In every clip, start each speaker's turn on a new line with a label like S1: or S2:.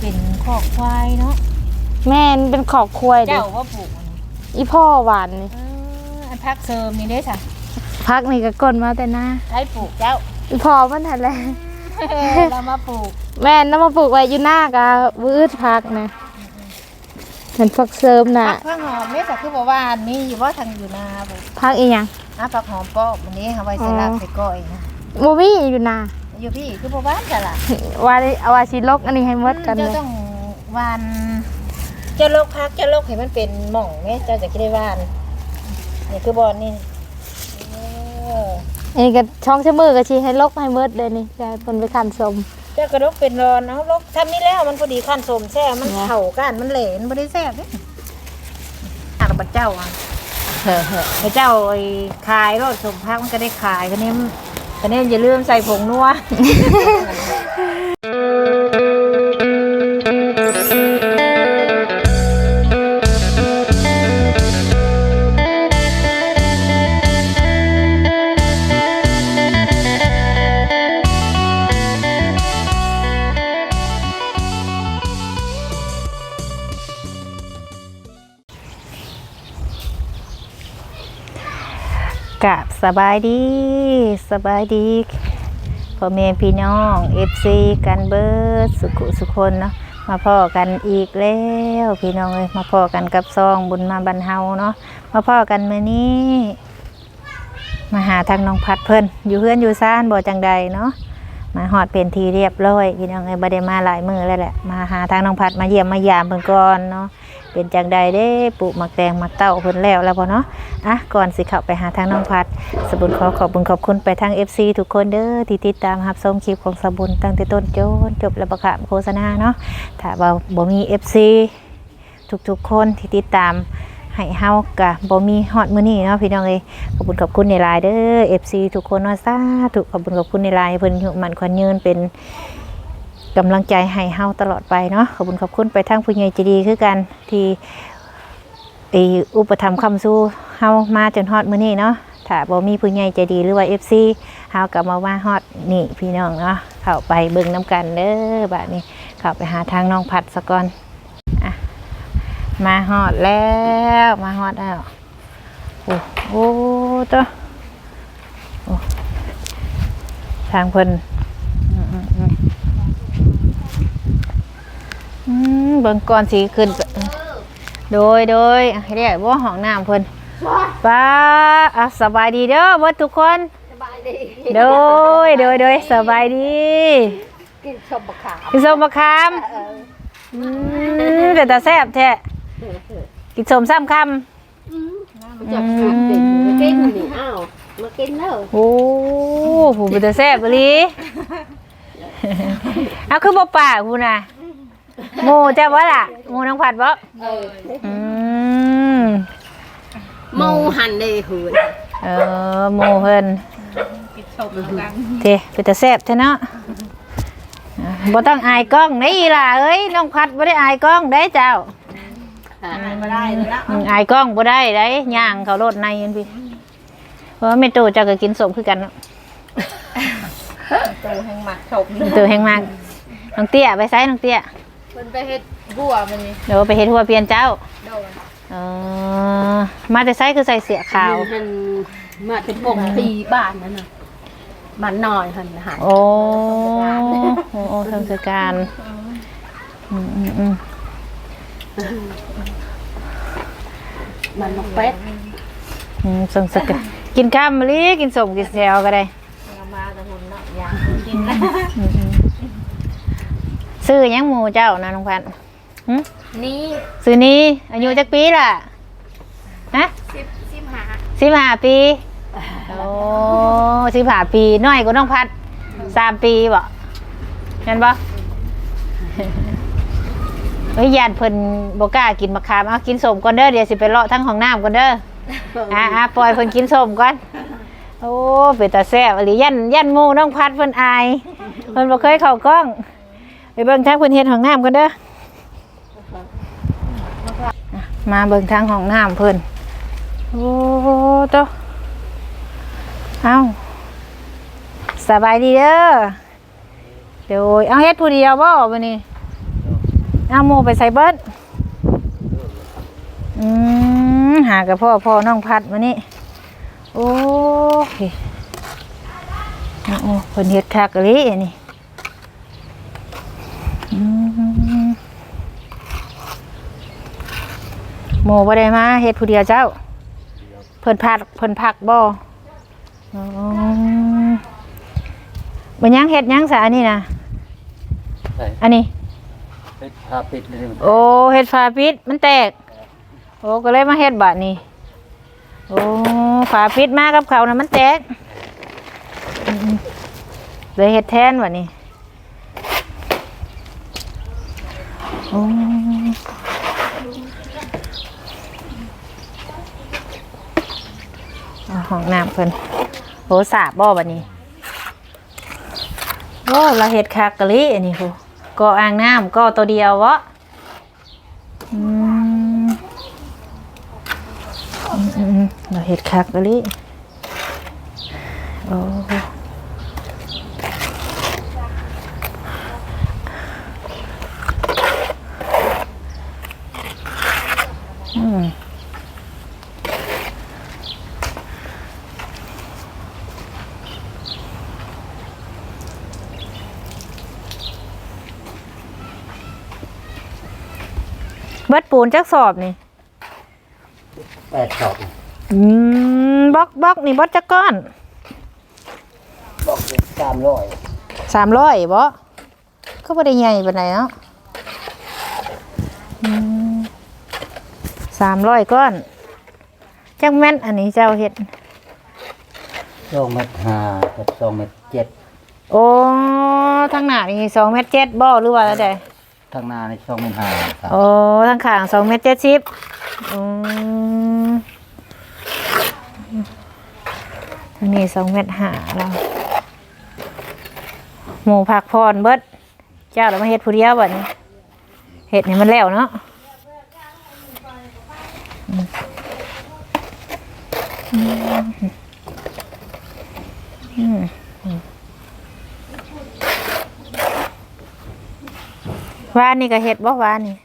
S1: เป็นคอกควายเนาะ
S2: แม่นเป็นขอกควายดิ
S1: เจ้าว่าปลูกอันนี้
S2: อีพ่อหวานนี่
S1: เอออันพักเสริมนี่ได้จ้ะ
S2: พักนี่ก็กลนมาแต่หน้า
S1: ใช้ปลูกเจ้า
S2: อีพ่อมันทันแหละ
S1: เรามาปลูก
S2: แม่นนำมาปลูกไว้อยู่หน้ากะวืดพักนะมันพักเสริมน่ะ
S1: พักข้างหอมเนี่ยจ้ะคือบอกว่ามีอยู่ว่าทางอยู่นาปลูก
S2: พักอีหยัง
S1: อะผักหอมก็วันนี้เอาไว้ใส่ลาบใส่ก้อยนะ
S2: บ่มีอยู่นา
S1: อยู่พี่คือบ่บ้านจ้ะล่ะ
S2: ว่าเอาว่าสิลกอันนี้ให้หมดกันเล
S1: เจ้ายต้องหวานเจ้าโลกพักเจ้าโลกให้มันเป็นหม่องเนี่ยเจ้าจะคิดได้หวานนี่คือบอนนี่เออ
S2: อันนี้ก็ช่องชะมือก็สิให้ลกให้หมดเลยนี่ยายเพิ่นไปคันสม
S1: เจ้ากระดกเป็นรอนเอาลกทำนี่แล้วมันพอดีขั้นสมแซ่บมัน
S2: เนาะ
S1: เข่ากันมันเหลนไม่ได้แซ่บเด้อ่านบัดเจ้าอะเฮ้อเฮ้อพระเจ้าไอ้ขายรถสมพักมันก็ได้ขายคะนี้ คะนี้อย่าลืมใส่ผงนัว
S3: บสบายดี สบายดีพ่อแม่พี่น้องเอฟซีกันเบิร์ดสุขสุคนเนาะมาพ่อกันอีกแล้วพี่น้องเลยมาพ่อกันกับซองบุญมาบรรเทาเนาะมาพ่อกันมื้อนี้มาหาทางน้องพัดเพิ่นอยู่เพื่อนอยู่ซ่านบ่จังใดเนาะมาหอดเป็นทีเรียบร้อยพี่น้องเอ้ยบ่ได้มาหลายมือแล้วแหละมาหาทางน้องพัดมาเยี่ยมมายามเพิ่นก่อนเนาะ เป็นจังใดเด้ปลูกมักแตงมักเต้าเพิ่นแล้วแล้วบ่เนาะอะก่อนสิเข้าไปหาทางน้องพัดสบุญขอขอบคุณขอบคุณไปทาง FC ทุกคนเด้อที่ติดตามรับชมคลิปของสบุญตั้งแต่ต้นจนจบและประกาศโฆษณาเนาะถ้าว่าบ่มี FC ทุกๆคนที่ติดตามให้เฮากะบ่มีฮอดมื้อนี้เนาะพี่น้องเอ้ยขอบคุณขอบคุณในไลน์เด้อ FC ทุกคนเนาะสาธุขอบคุณขอบคุณในไลน์เพิ่นอยู่มันขวัญยืนเป็น กำลังใจให้เฮาตลอดไปเนาะขอบคุณขอบคุณไปทางผู้ใหญ่ใจดีคือกันที่ไออุปถัมภ์คำสู้เฮามาจนฮอดมื้อนี้เนาะถ้าบ่มีผู้ใหญ่ใจดีหรือว่า FC เฮาก็มาว่าฮอดนี่พี่น้องเนาะเข้าไปเบิ่งน้ำกันเด้อบัดนี้เข้าไปหาทางน้องพัดซะก่อนอะมาฮอดแล้วมาฮอดแล้วโอ้โอ้ตัวโอ้ทางเพิ่นอืมอืมอืมอื มเบิ่งก่อนสิขึ้นไปโดยโดยอะให้เรียกว่าห้องน้ำเพิ่นป้าอะสบายดีเด้อเบิดทุกคน สบายดีโดยโดยโดยสบายดี
S1: กินชมบะขาม
S3: กินส้มมะขามอืมเป็นตาแซ่บแท้กินส้มซ้ำค
S4: จับขับเด็กมากินนี่อ้าวมากินแล้วำ
S3: โอ้โหเป็นตาแซ่บอีหลีเอาคือบ่ป่ากูน่ะ หมูจ้าบ่ล่ะหมูน้องผัดบ่
S4: เออ
S3: อืม
S4: เมาหันเลยหืน
S3: เออหมูเพิ่นเทเป็นตาแซ่บแท้เนาะอะบ่ต้องอายกล้องได้อีหล่ะเอ้ยน้องพัดบ่ได้อายกล้องได้เจ้า
S1: ไม่ได้เลยนะ
S3: อืมอายกล้องบ่ได้ได้ย่างเขาโลดในยันพี่เพราะว่าแม่ตู่เจ้าก็กินสมคือกันเนาะ
S1: ตัวแห่งหมักชม
S3: แม่ตู่แห่งมากน้องเตี้ยไปไสน้องเตี้ย
S1: มันไปเฮ็ดบัวมันนี่
S3: เดี๋ยวไปเฮ็ดหัวเปลี่ยนเจ้า
S1: โดน
S3: เออมาแต่ไสคือใส่เสื้อขาว
S4: หันมาเป็นปกปีบ้านนั่นน่ะบ้านน้อยหันหัน
S3: โอ้โอ้โอ้ทำคือการอืมอืมอืม
S4: บ้านนกเป็ด
S3: อืมส่งสกะกินข้ามมะลิกินสมกินแซวก็ได้
S1: เอามาแต่หุ่นเนาะอยากกินนะ
S3: ซื้อหยังหมูเจ้านะน้องพันธุ์หึ
S1: นี่
S3: ซื้อนี้อายุจักปีล่ะฮะ
S1: สิบสิบหา
S3: สิบห้าปีโอ้สิบห้าปีน้อยกว่าน้องพัดสามปีบ่เห็นบ่ เฮ้ยญาติเพิ่นบ่กล้ากินมะขามเอากินสมก่อนเด้อเดี๋ยวสิไปเลาะทั้งห้องน้ำก่อนเด้อ อะอะปล่อยเพิ่นกินสมก่อน โอ้เป็นตาแซ่บอีหรือยันยันหมู่น้องพัดเพิ่นอายเพิ่นบ่เคยเข้ากล้องไป เบิ่งทางเพิ่นเฮ็ดห้องน้ำกันเด้อมาเบิ่งทางห้องน้ำเพิ่นโอ้โตเอ้าสบายดีเด้อเดี๋ยวเอาเฮ็ดผู้เดียวบ่มื้อนี้เอาโมไปใส่เบิดอืมหากับพ่อพ่อน้องพัดมานี่โอ้ยโอ้เพิ่นเฮ็ดคักเลยอันนี้อืม โมบ่ได้มาเฮ็ดผู้เดียวเจ้า เพิ่นพักเพิ่นพักบ่อ๋อบ่ยังเฮ็ดหยังซะอันนี้นะ
S5: ใช่
S3: อันนี้
S5: เป็นพาปิดเลย
S3: โอ้เฮ็ดฝาปิดมันแตก โอ้ก็เลยมาเฮ็ดบาดนี้โอ้ฝาปิดมากับเขานะมันแตกอืมๆเลยเฮ็ดแทนบัดนี้โอ้เอา ห้องน้ำเพิ่นโหสาบบ่บัดนี้โอ้เราเห็ดคากะลิอันนี้โหก็อ่างน้ำก็ตัวเดียววะอืมเราเห็ดคักกะลิโอ้ เบิดปูนจักสอบนี่
S5: แปดสอบ
S3: อืมบล็อกบล็อกนี่บล็อกจักก้อน
S5: บอกสามร้อย
S3: สามร้อยบ่ก็บ่ได้ใหญ่ปานใดเนาะสามร้อยก้อน จักแม่นอันนี้เจ้าเฮ็ด
S5: สองเมตรห้ากับสองเมตรเจ็ด
S3: โอ้ทางหน้านี่สองเมตรเจ็ดบ่หรือว่าอะไร
S5: ทางหน้าในสองเมตรห้าครับ
S3: โอ้ทางข้างสองเมตรเจ็ดสิบอืมทางนี้สองเมตรห้าแล้วหมูผักพรเบิด เจ้าเรามาเฮ็ดผู้เดียวบัดนี้เฮ็ดให้มันแล้วเนาะอืมอืมอืม วานนี่ก็เฮ็ดบ่วานนี่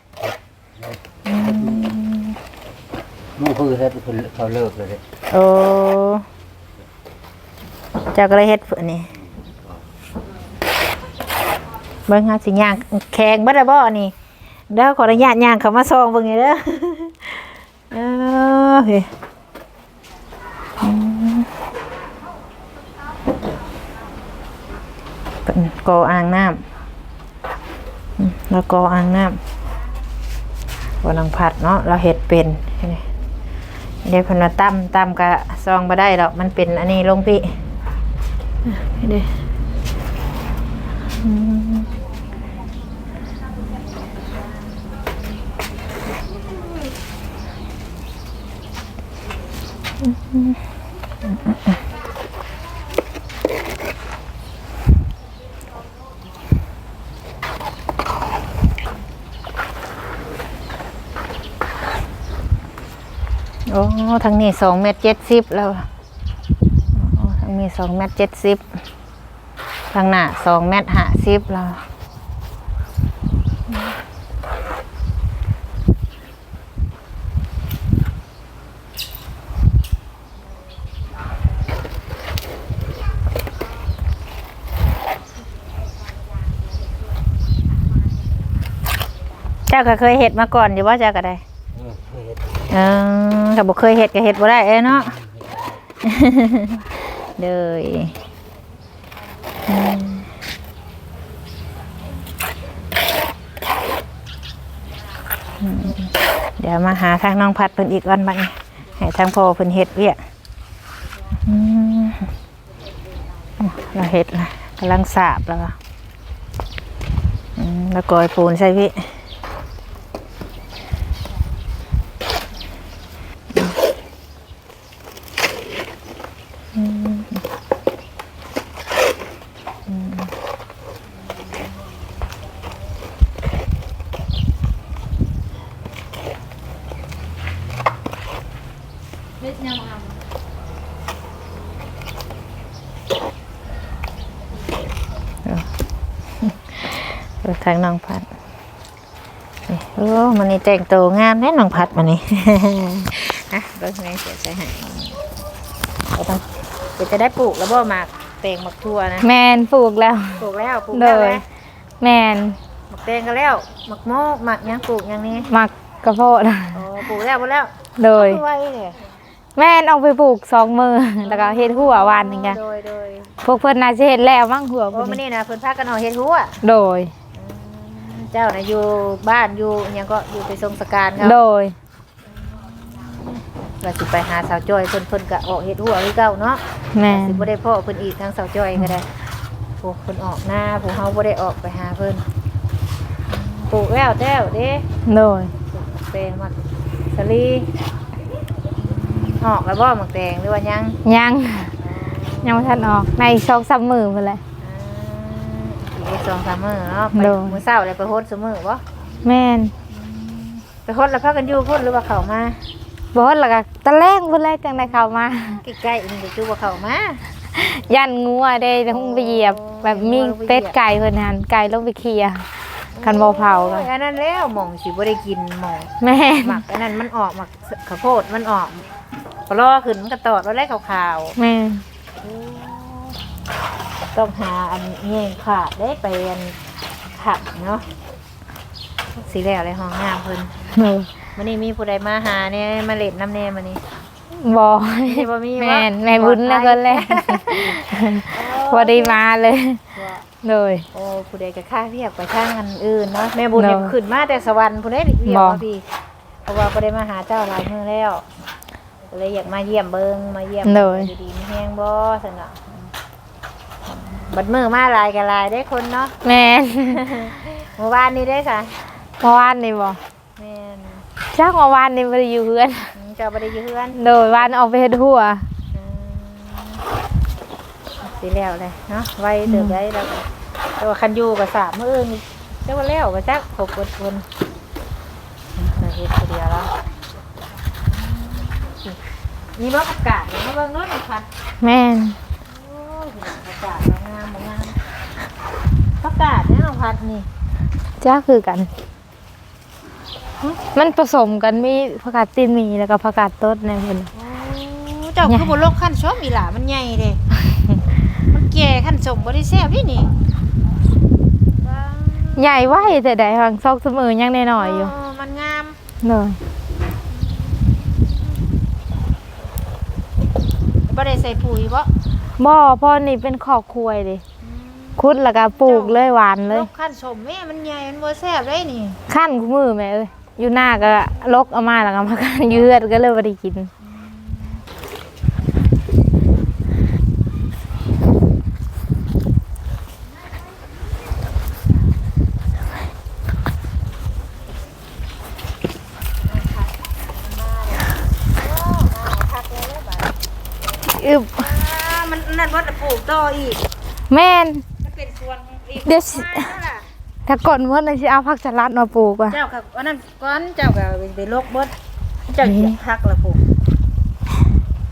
S5: นู่นคือเฮ็ดเขาเลิกเลย
S3: โอ้เจ้าก็เลยเฮ็ดเพื่อนนี่เบิ่งหาสิย่างแข็งบ่ได้บ่นี่เด้อขออนุญาตย่างเข้ามาซองเบิ่งนี่เด้อเออเฮ้ยอืมเป็นกออ่างน้ำอืม แล้วกออ่างน้ำวันนังผัดเนาะเราเฮ็ดเป็นเดี๋ยวพนมาตั้มตั้มกะซองบ่ได้ดอกมันเป็นอันนี้ลงพี่เด้อืมโอ้ ทางนี้สองเมตรเจ็ดสิบแล้วทางนี้สองเมตรเจ็ดสิบทางหน้าสองเมตรห้าสิบแล้วเจ้าก็เคยเห็ดมาก่อนอยู่ว่าเจ้าก็ได้ เออถ้าบ่เคยเห็ดก็เห็ดบ่ได้เอ้เนาะเลยเดี๋ยวมาหาทางน้องพัดเพิ่นอีกวันบัดนี้ให้ทางพ่อเพิ่นเฮ็ดเวียกเราเฮ็ดละกำลังสาบแล้วแล้วกอยปูนใส่พี่ เปิดทางน้องพัดโอ้มันนี่แต่งตัวงามแน่น้องพัดมันนี่ฮะเบิ่งแม่เสียใจให้ก็ต้องเดี๋ยวจะได้ปลูกแล้วบ่หมากแตงหมักทั่วนะ
S2: แมนปลูกแล้ว
S3: ปลูกแล้วปลูก
S2: โด
S3: แล้ว
S2: ย
S3: นะ
S2: แมน
S3: หมักแตงก็แล้วหมักโมกหมักหยังปลูกหยังนี้
S2: มักกระโพด
S3: โอ้ปลูกแล้วหมดแล้ว
S2: โดย
S3: ไว้เลย
S2: แม่นเอาไปปลูกสองมือแล้วก็เฮ็ดหัววานนี่ไง
S3: โดยโดย
S2: พวกเพิ่นน่าจะเฮ็ดแล้วมั้งหัว
S3: โอ้
S2: พวก
S3: มัน
S2: นี้
S3: นี่นะเพิ่นพากันเอาเฮ็ดหัว
S2: โดย
S3: เจ้าน่ะอยู่บ้านอยู่หยังก็อยู่ไปทรงสการเขา
S2: โดย
S3: ว่าสิไปหาสาวจ้อยเพิ่นเพิ่นก็ออกเฮ็ดหัวคือเก่าเนาะ
S2: แม่
S3: สิ
S2: น
S3: บ่ได้พ่อเพิ่นอีกทางสาวจ้อยก็ได้พวกเพิ่นออกหน้าพวกเฮาบ่ได้ออกไปหาเพิ่นปลูกแล้วแต้วเด้
S2: โดย
S3: ปลูกแตงมักสลี ออกแล้วบ่หมักแตงหรือว่ายัง
S2: ยังยังบ่ทันออกในสองสามมือพุ่นแหละ
S3: อ่าอีกสองสามมื้อเนาะไป
S2: โดย
S3: มื้อเช้าเลยไปโฮดซุมื้อบ่
S2: แม่น
S3: ไปโฮดแล้วพากันอยู่พุ่นหรือว่าเข้ามา
S2: บ่ฮอดแล้วก็ตะแลงพุ่นแหละจังได้เข้ามา
S3: ใกล้ๆนี่ก็คือว่าเข้ามา
S2: ยันงัวได้ทุ่งไปเหยียบ แบบมีเป็ดไก่เพิ่นหันไก่ลงไปเคลียร์คันบ่เผาก็
S3: โอ้ยอันนั้นแล้วหม่องสิบ่ได้กินหม่อง
S2: แม่น
S3: หมักอันนั้นมันออกหมักข้าวโพดมันออก ก็รอขึ้นมันก็ตอดไว้แล้วขาว
S2: แม่น
S3: ๆต้องหาอันเงี้ยขาดได้ไปอันขับเนาะสีแล้วอะไรห้องงามเพิ่น
S2: โดย
S3: มันนี่มีผู้ใดมาหาเนี่ยมาเล่นน้ำเนยมันนี่
S2: บ่
S3: นี่บ่มีวะ
S2: แม่นแม่บุญแล้วก็แลวบ่ได้มาเลย
S3: ว่า
S2: โดย
S3: โอ้ผู้ใดก็ค่าเรียกไปทางอันอื่นเนาะแม่บุญเนี่ย
S2: เนาะ
S3: ขึ้นมาแต่สวรรค์ผู้ใดเรียก
S2: บ่
S3: มาพี่เพราะว่าบ่ได้มาหาเจ้าหลายมื้อแล้ว ก็เลยอยากมาเยี่ยมเบิงมาเยี่ยม
S2: โดย
S3: อยู่ดีมีแฮงบ่ซั่นน่ะบัดมื้อมาหลายก็หลายได้คนเนาะ
S2: แม่น
S3: เมื่อวานนี้ได้ค่ะ
S2: เมื่อวานนี่บ่
S3: แม่น
S2: จักเมื่อวานนี่บ่ได้อยู่เฮือน
S3: อืมเจ้าบ่ได้อยู่เฮือน
S2: โดยวานออกไปเฮ็ดหัว
S3: อืมสิแล้วเลยเนาะไว้เติบได้แล้วก็แต่ว่าคันอยู่ก็สามมื้ออื่นนี่แต่ว่าแล้วก็จักครบเบิดคนมาเฮ็ดผู้เดียวแล้ว นี่บ่ประกาศนี่มาเบิ่งโนู้นหน่อยค่ะ
S2: แม่น
S3: โอ้ยประกาศบ่งามบ่งามประกาศเนี่ยน้องพัดนี่
S2: จ้าคือกัน มันผสมกันมีผักกาดตีนหมีแล้วก็ผักกาดต้นในเพิ่น
S3: โอ้เจ้าคือบ่ลกขั้นชมอีหล่ะมันใหญ่เด้ มันแก่ขั้นสมบ่ได้แซ่บนี่นี่ว้าว
S2: ใหญ่ไว้แต่ใดหังซอกเสมอยังน้อยๆอยู่
S3: มันงาม
S2: เนย
S3: บ่ได้ใส่ปุ๋ยบ่
S2: บ่พ่อนี่เป็นขอกควายดิคุดแล้วก็ปลูกเลยหวานเลย
S3: ลกขั้นสมแม่มันใหญ่มันบ่แซ่บได้นี่
S2: ขั้นกูมือแม่เอ้ยอยู่หน้าก็ลกเอามาแล้วก็มากันยืดก็เลยบ่ได้กิน อึบ
S3: อ่ามันนั่นบ่ได้ปลูก ต่ออีก
S2: แม่น
S3: มันเป็นสวนอีก
S2: เดี๋ยวสิ
S3: มาแล้วล่ะ
S2: ถ้าก่อนเมื่อนั้นสิเอาผักสลัดมาปลูกอะ
S3: เจ้าก็อันนั้นก่อนเจ้าก็ไปลกเบิดเจ้าเหยียบพักละปลูก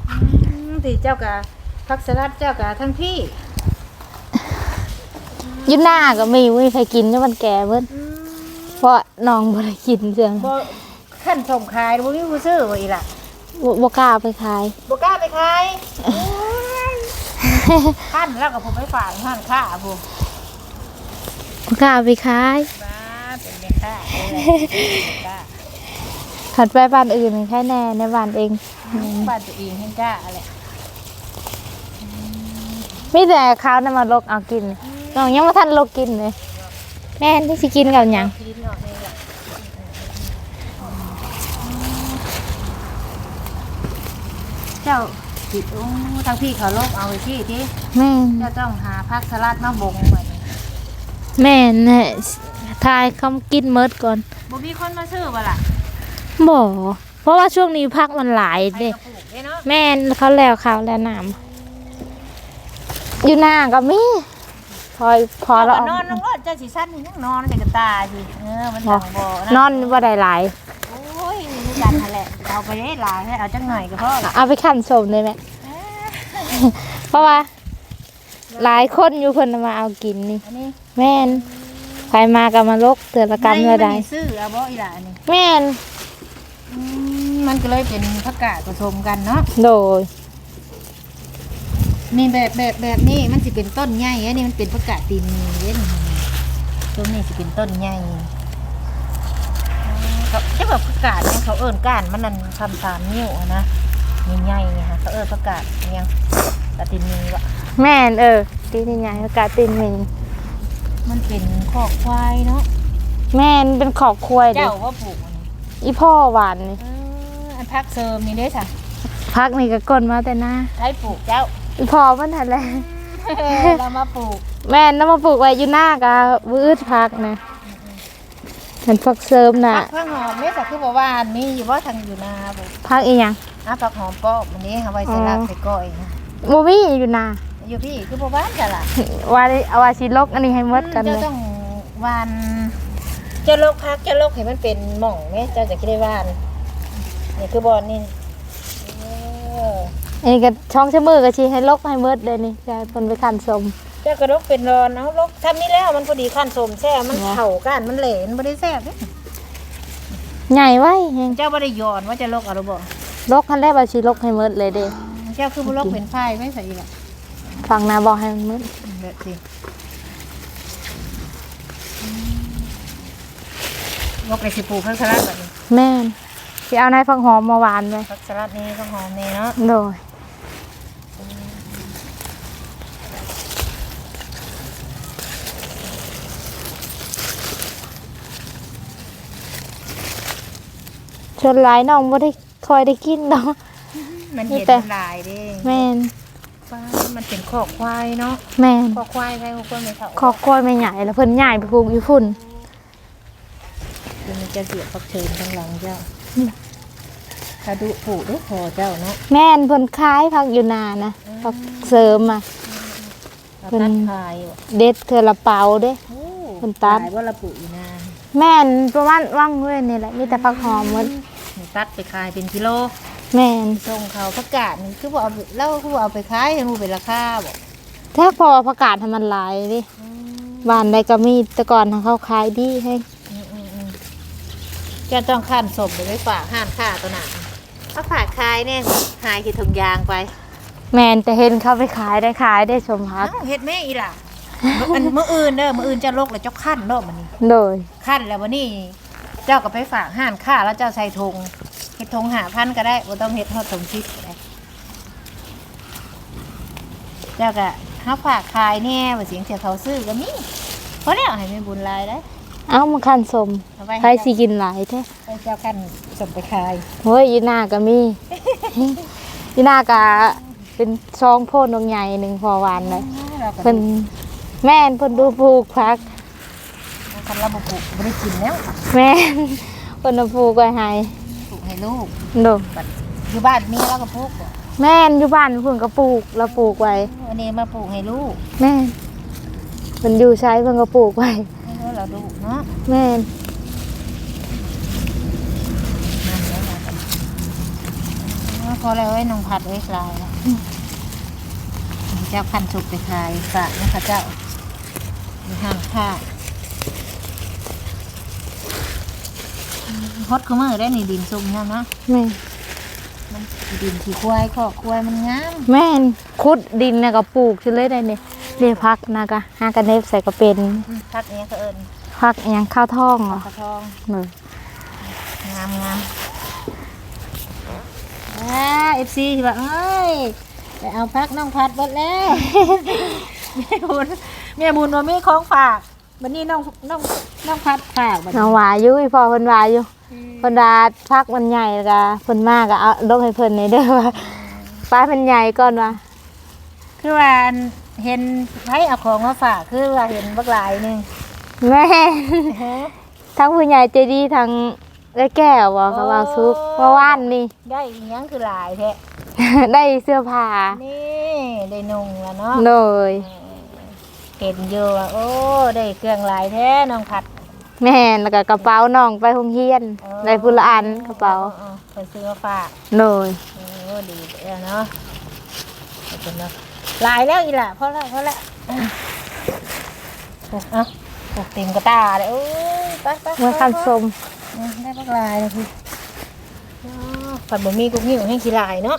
S3: อืมที่เจ้าก็พักสลัดเจ้าก็ทั้งพี่
S2: อยู่หน้าก็มีไม่มีใครกินจนมันแก่เบิด
S3: อืม
S2: เพราะน้องบ่ได้กินเสียง
S3: บ่ขั้นสมขายบ่มีผู้ซื้อบ่อีหล่ะ
S2: บ่บ่กล้าไปขาย
S3: บ่กล้าไปขายโอ้ย ขั้นแล้วก็ผมไปฝากห้านค้าผม
S2: บ่กล้าไปขาย
S3: บ้าเป็นแม่ค้าเลยกล้า
S2: ขัดไปบ้านอื่นแค่แน่ในบ้านเอง
S3: บ้านตัวเองให้กล้าอะไร
S2: มีแต่เขานำมาลกเอากินน้องยังบ่ทันลกกินเลย แม่นที่สิกินกับหยัง
S3: พีนเนาะนี่แหละเจ้า ผิดโอ้ทางพี่เขาลบเอาไปที่ที่
S2: แม่น
S3: เจ้าต้องหาผักสลัดมาบงเหมือน
S2: แม่นแหละทายคำกินเมิดก่อน
S3: บ่มีคนมาซื้อบ่ล่ะ
S2: บ่เพราะว่าช่วงนี้พักมันหลาย
S3: ไป
S2: เด้
S3: กระปุกเด้เนาะ
S2: แม่นเขาแล้วเขาแล้วน้ำอยู่หน้าก็มีพอพอแล้ว
S3: เจ้าก็นอนลงรถเจ้าสิสั้นนี่ยังนอนแต่กระตาสิเออมันจังบ่
S2: นอนบ่ได้หลาย
S3: โอ้ยนี่กันนั่นแหละ เอาไปได้หลายให้เอาจังหน่อยก็พอละ
S2: เอาไปขันสมเลยไหมเพราะว่า หลายคนอยู่คนเอามาเอากินนี่
S3: อันนี้
S2: แม่นใครมาก็มาลกเตือนละกันว่าได้
S3: ม่ซื้อเอาบ่อีหล่ะนี่
S2: แม่น
S3: อืมมันก็เลยเป็นผักกาดผสมกันเนาะ
S2: โดย
S3: นี่แบบแบบแบบนี้มันสิเป็นต้นใหญ่อันนี้มันเป็นผักกาดตีนมีเด้นี่ต้นนี้สิเป็นต้นใหญ่ เขาจะแบบผักกาดเนี่ยเขาเอิ้นก้านมันนั่นคำสามนิ้วอะนะใหญ่ๆเนี่ยค่ะเขาเอิ้นผักกาดอิหยังกาดตีนมีวะ
S2: แม่นเออตีนใหญ่ๆอากาศตีนมี
S3: มันเป็นคอกควายเนาะ
S2: แม่นเป็นขอบควายดิ
S3: เจ้าว่าปลูกมันนี่
S2: อีพ่อหวานนี่
S3: เอออันพักเสริมนี่เด้ค่ะ
S2: พักนี่ก็ก้นมาแต่หน้า
S3: ใช้ปลูกเจ้า
S2: อีพ่อมันทันแหละ
S3: เรามาปลูก
S2: แม่นน้ำมาปลูกไว้อยู่หน้ากะวืดพักนะ เห็นพักเสริมน่ะ
S3: ผักเพื่อหอมเนี่ยแต่คือบอกว่ามีอยู่ว่าทางอยู่นาปลูก
S2: พักอีหยัง
S3: อะผักหอมป้อมอันนี้เอาไว้ใส่ลาบใส่ก้อย
S2: บ่มีอยู่นา
S3: อยู่พี่คือบ่บ้านจ้ะล่ะ
S2: ว่าได้เอาว่าสิลกอันนี้ให้หมดกันเล
S3: เจ้ายต้องหวานเจ้าโลกพักเจ้าโลกให้มันเป็นหม่องแม่เจ้าจะคิดได้หวานนี่คือบอลนี่เออ
S2: อันนี้ก็ช่องชะมือก็สิให้ลกให้หมดเลยนี่จะให้เพิ่นไปคันสม
S3: เจ้ากระดกเป็นรอนเอาลกทำนี่แล้วมันพอดีขั้นสมแช่มันเข่ากันมันเหลนบ่ได้แซ่บเด้
S2: ใหญ่ไว้แฮง
S3: เจ้าบ่ได้ย้อนว่าจะลกเอะไรบ่
S2: ลกคันแรกว่าสิลกให้หมดเลยเด้
S3: เจ้าคือบ่ลกเป็นไฟไม่ใส่อีกล่ะ
S2: ฟังนาบอกให้มันหมด
S3: แบบสิลกในสิปลูกผักสลัดแบบนี้
S2: แม่นสิเอานายฟังหอมมาหวานไว้
S3: ผักสลัดนี่ก็หอมนี่เนาะ
S2: โดย ชวนหลายน้องบ่ได้คอยได้กินดอก
S3: มัน
S2: นี่
S3: เห็น
S2: แต่
S3: ลายเด้
S2: แม่น
S3: ฟ้ามันเป็นคอกควายเนาะ
S2: แม่น
S3: คอกควายใครคอกควายไม่เท่า
S2: คอกกล้วยไม่ใหญ่แล้วเพิ่นใหญ่ไปปลูกอยู่พุ่น
S3: เดี๋ยวมันจะเสียบผักเชิญข้างหลังเจ้าถ้าดูปลูกด้วยพอเจ้าเนาะ
S2: แม่นเพิ่นขายผักอยู่นานะผักเสริมอะ
S3: เรา
S2: เป็น
S3: ตัดขายว่ะ
S2: เด็ดเทื่อละเปาเด้
S3: โอ้
S2: มันตัด
S3: ขายว่าเราปลูกอยู่นาน
S2: แม่นประมาณว่างเว้ยนี่แหละมีแต่ผักหอมหมด
S3: ตัดไปขายเป็นกิโล
S2: แม่น
S3: ส่งเขาประกาศนี่คือบอกเอาไปเล่าคือบอกเอาไปขายให้มูเป็นราคาบอก
S2: แท้พอประกาศให้มันหลายดิบ้านใดก็มีแต่ก่อนทางเขาขายดีให้
S3: อืมอืมอืมเจะต้องขั้นสมไปไว้ฝากห้านค่าตัวหนาเอาฝากขายเนี่ยหายขีดถุงยางไป
S2: แม่นแต่เห็นเขาไปขายได้ขายได้ชมพัก
S3: เอ้าเฮ็ดแม่อีหล่ะ อันมื้ออื่นเด้อมื้ออื่นเจะลกแล้วเจ้าขั้นเนาะมันนี่
S2: โดย
S3: ขั้นแล้ววันนี้ เจ้าก็ไปฝากห้านค่าแล้วเจ้าใส่ธงเฮ็ดธงหาพันก็ได้บ่ต้องเฮ็ดทอดธงชิดก็ได้เจ้าก็หาฝากขายแน่ว่าเสียงเสียเขาซื้อก็มีเพราะแล้วให้แม่บุญหลายได้
S2: เอ้ามาคันสม
S3: เอาไว้
S2: ใคร
S3: ให้
S2: สิ
S3: เจ้า
S2: กินหลายแท้
S3: ให้เจ้าขั้นส่งไปขาย
S2: เฮ้ยยีนาก็มี ยีนาก็เป็นช่องโพดนงใหญ่หนึ่งพอหวานเลย
S3: เราก็
S2: เพิ่นแม่นเพิ่นดูปลูกพัก
S3: คันเราบ่ปลูกบ่ได้กินแล้ว
S2: แม่นเพิ่นเอาปลูกไว้ให้
S3: ปลูกให้ลูก
S2: โด
S3: บัดอยู่บ้านมีเราก็ปลูกบ่
S2: แม่นอยู่บ้านเพิ่นก็ปลูกแล้วปลูกไว้
S3: อันนี้มาปลูกให้ลูก
S2: แม่นเพิ่นอยู่ใช้เพิ่นก็ปลูกไว้
S3: ให้เราดูเนาะ
S2: แม่น
S3: นั่นแล้วก็อ๋อพอแล้วไอ้น้องผัดไว้ลายแล้วเจ้าพันสุกไปขายฝากนะคะเจ้ามีห้างค่า ฮดก็มือได้นี่ดินซุ่มนะเนาะ
S2: แม่น
S3: มันดินขี้ควายขอกควายมันงาม
S2: แม่นขุดดินน่ะก็ปลูกซื่อเลยได้นี่เรียกพักนะก็หากันเนฟใส่ก็เป็น
S3: พักนี้ก็เอิญ
S2: พักอิหยังข้าวทองเหรอก
S3: ระทอง
S2: เอองา
S3: มงามอ่าเอฟซีแบบเอ้ยไปเอาพักน้องพัดเบดแล้ว แม่บุญแม่บุญว่ามีของฝาก วันนี้น้องน้องน้องพัดฝากบัด
S2: น้อ
S3: นี้
S2: งหวาอยู่อีพอเพิ่นหวาอยู่เพิ่นดาพักมันใหญ่แล้วก็เพิ่นมากก็เอาลงให้เพิ่นในเด้อว่าป้าเพิ่นใหญ่ก่อนว่า
S3: คือว่าเห็นไผเอาของมาฝากคือว่าเห็นบักหลายหนึง
S2: แม่ทั้งผู้ใหญ่ใจดีทั้งได้แก้วบ่ก็ว่าซุกเมื่อวานนี่
S3: ได้อีหยังคือหลายแท้
S2: ได้เสื้อผ้า
S3: นี่ได้นุ่งแล้วเนาะ
S2: โดย
S3: เห็นอยู่ว่าโอ้ได้เครื่องหลายแท้น้องพัด
S2: แม่นแล้วก็กระเป๋าน้องไปโรงเรียนได้ผู้ละอันกระเป๋า
S3: ออเพิ่นซื้อมาฝาก
S2: โดย
S3: โอ้ดีแล้วเนาะขอบคุณเนาะหลายแล้วอีหล่ะพอแล้วพอแล้วอะเอาปลูกติมกระตาเลยโอ้ยไปไป
S2: เมื่อคันสม
S3: อืมได้บักลายเลยพี่อ๋อผัดบะหมี่กุ๊กหิ้วให้ขี้ลายเนาะ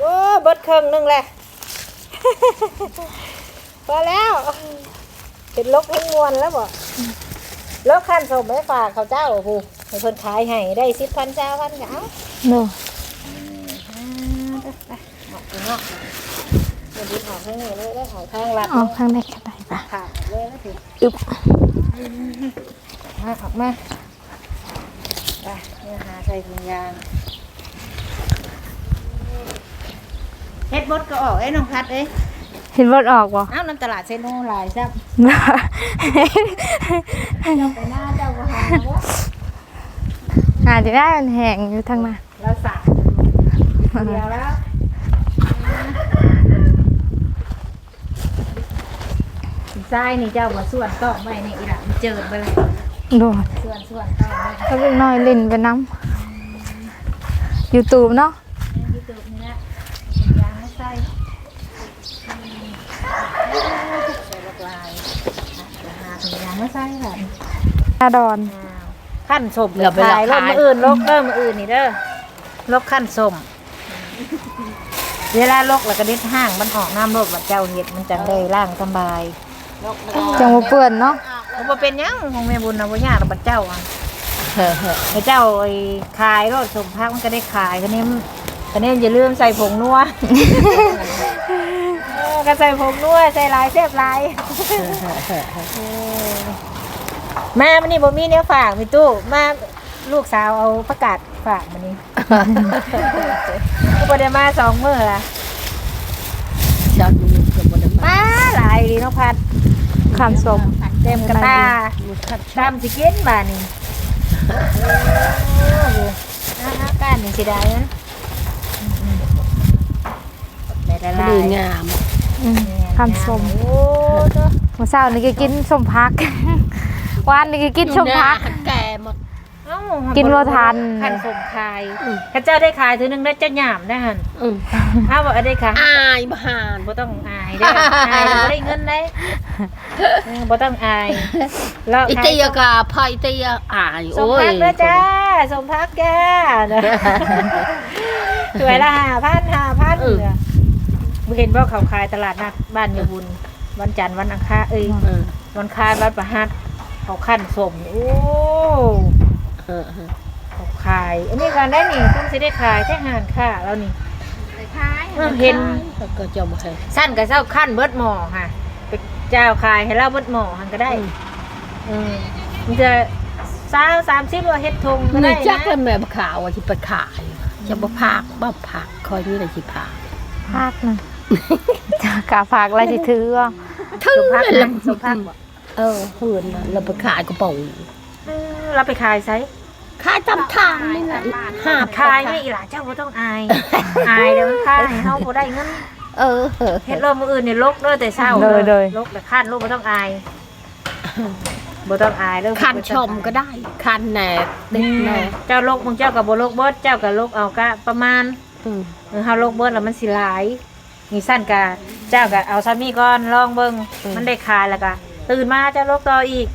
S3: โอ้เบิดเครื่องนึงแหละ พอแล้วเป็นลกให้งวนแล้วบ่ลกขั้นสมไม่ฝากเขาเจ้าผู้ให้เพิ่นขายให้ได้สิบพันเจ้าพันก็เอา
S2: โน่
S3: ออกไปเนาะเดี๋ยวดีออกข้างนี้เลยได้ของทางลัด
S2: ออกข้างในก็ได้ปะ
S3: ขาดเลยนะถึง
S2: อึบ
S3: มาออกมาไปเนี่ยหาใส่ถุงยางเฮ็ดบดก็ออกไอ้น้องพัดเอ้ย
S2: เห็นบดออกบ่
S3: อ้าวน้ำตลาดเซโนหลายซับ
S2: บ้า
S3: ไปหน้าเจ้าก็หาว่า
S2: หาจะได้มันแห้งอยู่ทางนั้น
S3: เราสาเดียวแล้วทรายนี่เจ้ามาส่วนต้องไว้นี่อีหล่ะมันเจิดไปเลย
S2: โดด
S3: ส่วนส่วนต้องไว้
S2: ถ้าเล็กน้อยเล่นไปน้ำยูทูบเนาะ
S3: ยูทูบนี่แหละยางให้ใส่ใส่บักลาย อ่างยางให้ใส่แบบ
S2: ตาดอน
S3: ขั้นสม
S4: เหลือไป
S3: ขายร
S4: รา
S3: ถมาอื่นลกเด้อมาอื่นนี่เด้อลกขั้นสมเวลาลกแล้วก็เด็ดห้างมันออกน้ำรถบัดเจ้าเห็ดมันจังได้ล่างสบาย
S2: จังว่เปื่อนเนาะ
S3: มันบ่เป็นยังของแม่บุญนะบ่ยากหรอกบัดเจ้าอะ
S4: เฮ้อเฮ้อ
S3: พระเจ้าไอ้ขายรถสมพักมันก็ได้ขายคันนี้มันคันนี้อย่าลืมใส่ผงนัว เออก็ใส่ผงนัวใส่หลายแซ่บหลายเออมามันนี่บ่มีเนื้อฝากมีตู้มาลูกสาวเอาประกาศฝากมานี่ก็บ่ได้มาสองมื้อละ
S4: ชอบดูกับบนมา
S3: มาหลายดีเนาะพัด
S2: ขันสม
S3: เต็มกระตาตามสิกินบาดนี่โอ้โหอาหารการนี่สิได้นะอืมๆได้ละลา
S4: ดี
S3: ย
S4: งาม
S2: อืมขันสม
S3: โอ้ตัว
S2: เมื่อเช้านี่ก็กินสมพัก วานนี่ก็กินสมพัก
S4: แก่หมด
S3: เอ้า
S2: กินบ่ทัน
S3: ขันสมคายข้าเจ้าได้ขายถือหนึงได้จะหยามได้หั่น
S4: อืม
S3: อ้าวบ่ได้ค่ะ
S4: อายบหาน
S3: บ่ต้องอายเด้ออายแล้วบ่ได้เงินได้เออบ่ต้องอายแล้ว
S4: อิ
S3: ขาย
S4: เตียกาพายเตียอาย
S3: สม
S4: โอ้ย
S3: พักเด้อจ้าสมพักจ้าสวยละ5,000 5,000เด้อบ่ เห็นว่าเขาขายตลาดนัดบ้านยายบุญ วันจันทร์วันอังคารเอ้ย
S4: เออ
S3: วันคารวันประหัสเขาขั้นสมโอ้
S4: เออเออ
S3: เขาขาย อันนี้การได้นี่ต้องสิได้ขายแค่หานค่ะแล้วนี่เออเห็น
S4: แล้วก็จะมาให้
S3: สั้นกับเจ้าขั้นเบิดหมอค่ะไปเจ้าขายให้เราเบิดหมอหันก็ได้เออมันจะสาวสามสิบว่าเฮ็ดทงก็ได้
S4: นี่จัก
S3: นะ
S4: แล้วแม่บขาวว่าที่ไปขายจะบ่พากบ่ผักคอยนี่แหละสิพาก
S2: พักนะจะ กาฝากอะไรสิถือว่า
S4: ถึง
S3: สมพัก
S4: เลย
S3: นะสมพักบ่
S4: เออเพื่อนน่ะเราไปขายกระเป๋า
S3: เออเราไปขายไซ
S4: ขายตามทางนี่แหละห้า
S3: ขายไม่อีหล่ะเจ้าบ่ต้องอายอายเดี๋ยวมันขายให้เฮาบ่ได้เงิน
S4: เออเออ
S3: เฮ็ดโลกมื้ออื่นนี่ลกเด้อแต่เช้า
S2: เลยเลย
S3: ลกแต่คันลูกบ่ต้องอายบ่ต้องอายเด้อ
S4: คันชมก็ได้คันแหนกติดแหนก
S3: เจ้าลกมึงเจ้าก็บ่ลกเบิดเจ้าก็ลกเอากะประมาณ
S4: อืม
S3: เออเฮาลกเบิดแล้วมันสิหลาย นี่สั้นกะเจ้าก็เอาซ้ำนี้ก่อนลองเบิ่งมันได้ขายแล้วก็ตื่นมาเจ้าลกต่ออีก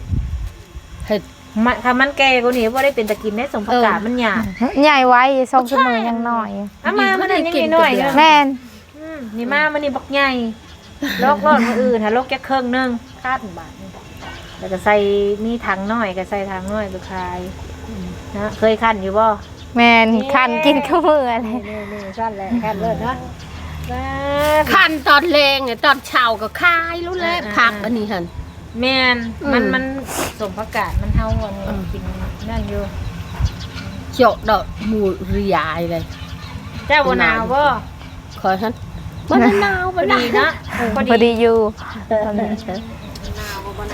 S4: เฮ็ด
S3: มันถ้ามันแก่กว่านี้บ่ได้เป็นตะกินได้สมประกาศ
S4: เออ
S3: มันหยาบ
S2: ใหญ่ไว้สองชั่วโมงยังน้อย
S3: เอามามันยัง
S4: กิน
S3: น้อย
S4: แต่
S3: ๆ
S4: เดียว
S3: เด้อ
S2: แม่น
S3: อืมนี่มามันนี่บักใหญ่ลกรอดมื้ออื่นถ้าลกแค่ครึ่งหนึงคาดบาทหนึ่งแล้วก็ใส่มีถังน้อยก็ใส่ถังน้อยไปขายนะเคยคั้นอยู่บ่
S2: แม่นคันกินข้าวมืออะไร
S3: นี่นี่สั้นแหละคั้นเลิศเนาะ บ้า
S4: คันตอนเลงเนี่ยตอนเช้าก็ขายรู้แล้ว
S3: อ่า
S4: ผักอันนี้หั่น
S3: แม่น
S4: อืม
S3: มันมันสมประกาศมันเท่าวันนี้
S4: อืม
S3: กินนั่นอยู่
S4: เจาะดอกหมูริยายเลย
S3: เจ้าบนาวบ่
S4: คอยหั่นมันหนาว
S3: พ
S4: บ่
S3: อ
S4: ได้
S3: ดีเนาะพอ
S2: พอ
S3: ดี
S2: ดีอยู่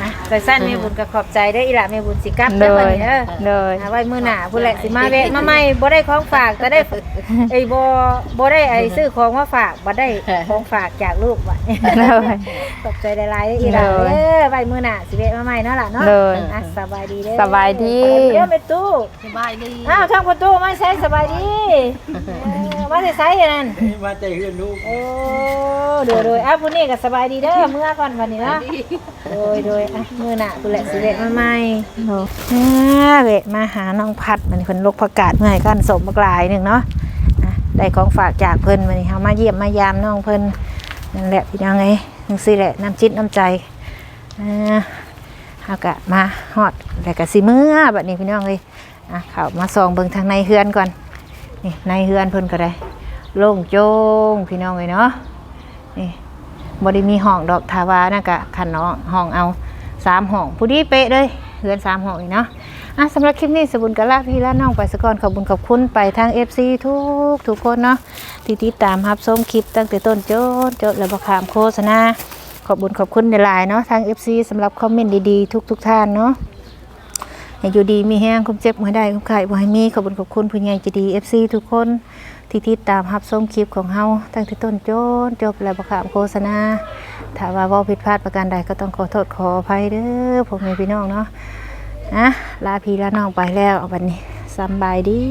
S3: อะใส่สั้นแม่บุญก็ขอบใจได้ออีหละแม่บุญสิกลับ
S2: เล
S3: เด้อบัด
S2: ย
S3: นี้เด้อ
S2: เลย
S3: เอาไว้มื้อหน้าพุ่นแหละสิมาแวะมาใหม่บ่ได้ของฝากแต่ได้ไอ้บ่บ่ได้ไอ้ซื้อของมาฝากบ่ได้ของฝากจากลูกบัดนี้
S2: เลย
S3: ขอบใจหลายๆเด้ออีหละ
S2: เลย
S3: เด้อไว้มื้อหน้าสิแวะมาใหม่เนาะล่ะเนาะ
S2: เลย
S3: อะสบายดีเด้อ
S2: สบายดี
S3: เดี๋ยวไปตู้
S4: สบายดี
S3: อ้าวทางประตูไม่ใช่สบายดีเออ
S1: มาใส่ไซส์อย่างนั้น
S5: มาใจเฮือนลูก
S1: โอ้โดยโดยอะผู้นี้ก็สบายดีเด้อเมื่อก่อนวันนี้เนาะโดยโดยอะมือหน้ากูแหละสิเวะมาใหม่
S3: โอ้อ่าเวะมาหาน้องพัดมันเพิ่นลกประกาศเมื่อให้กันสมบักหลายหนึงเนาะอะได้ของฝากจากเพิ่นมื้อนี้เฮามาเยี่ยมมายามน้องเพิ่นนั่นแหละพี่น้องเอ้ยจังซี่แหละน้ำจิตน้ำใจอ่าเฮาก็มาฮอดแล้วก็สิมื้อบัดนี้พี่น้องเอ้ยอะเข้ามาส่องเบิ่งทางในเฮือนก่อน นี่ในเฮือนเพิ่นก็ได้ โล่งโจ้งพี่น้องเอ้ยเนาะนี่บ่ได้มีห้องดอกทาวานะกะคันเนาะห้องเอาสามห้องผู้ดีเป๊ะเลยเฮือนสามห้องอีกเนาะอะสำหรับคลิปนี้สบุญกะลาพี่และน้องไปสก่อนขอบคุญขอบคุณไปทาง FC ทุกทุกคนเนาะที่ติดตามรับชมคลิปตั้งแต่ต้นจนจบแล้วบ่ขามโฆษณาขอบคุญขอบคุณในไลน์เนาะทาง FC สำหรับคอมเมนต์ดีๆทุกทุกๆท่านเนาะ ให้อยู่ดีมีแห้งคุ้มเจ็บมาได้คุ้มไข่บ่ให้มีขอบคุณขอบคุณผู้ใหญ่ใจดีเอฟซีทุกคนที่ติดตามรับชมคลิปของเฮาตั้งแต่ต้นจนจบแล้วบ่ขามโฆษณาถ้าว่าว่าผิดพลาดประการใดก็ต้องขอโทษขออภัยเด้อผมแม่พี่น้องเนาะนะลาพี่ลาน้องไปแล้วเอาวันนี้สบายดี